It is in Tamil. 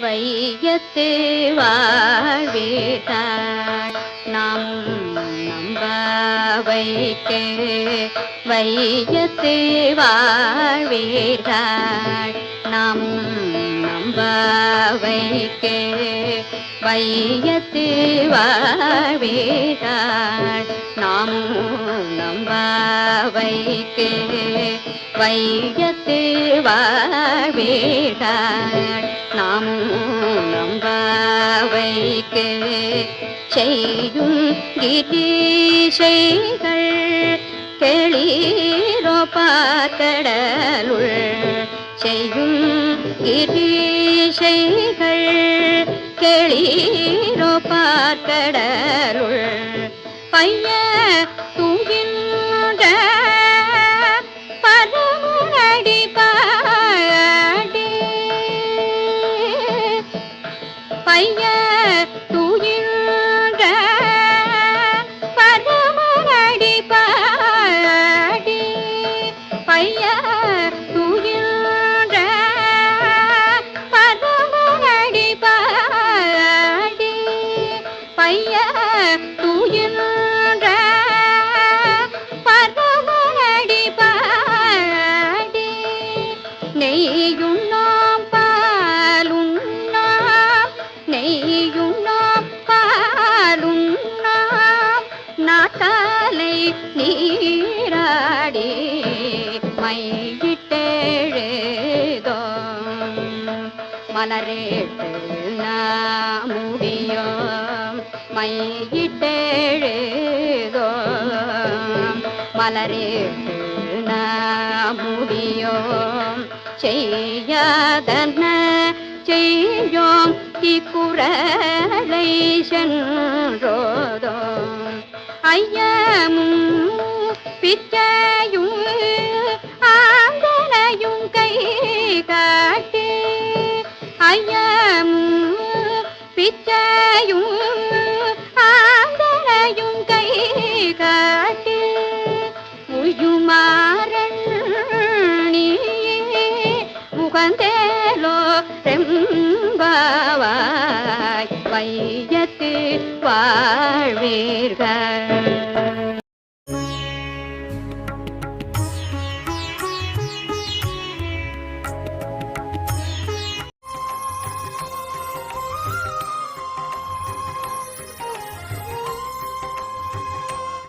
வையத்து வாழ்வீர்கள் நாம் நம்ப வைக்க வையத்து வாழ்வீர்கள் நாம் நம்ப வைக்க வையத்து வாழ்வீர்கள் நாம் நம்ப வைக்க வையத்து வாழ்வீர்கள் நாமும் நம்ப செய்யும் கிரீஷைகள் கெளீரோ பாக்கடலுள் செய்யும் கிரீஷைகள் கெளீரோ பாக்கடலுள் பையன் பைய தூயின்ற பரமனடி பாடி. நெய்யுண்ணாம் பாலுண்ணாம் நெய்யுண்ணாம் பாலுண்ணாம். நாட்டாலை நீராடி மையிட்டெழுதோம் மலரேட்டு நாமுடியோம். மையிட்டெழுதோம் மலரே முடியோ செய்யாதன செய்யோம் இக்குறளை சென்றோதோம் ஐயமும் பிச்சையும் ஆந்தனையும் கை காட்டி ஐயமும் பிச்சையும் ಬಂದೇಲೋ ரெம்பவாய் வையத்து வாழ்வீர்கள்.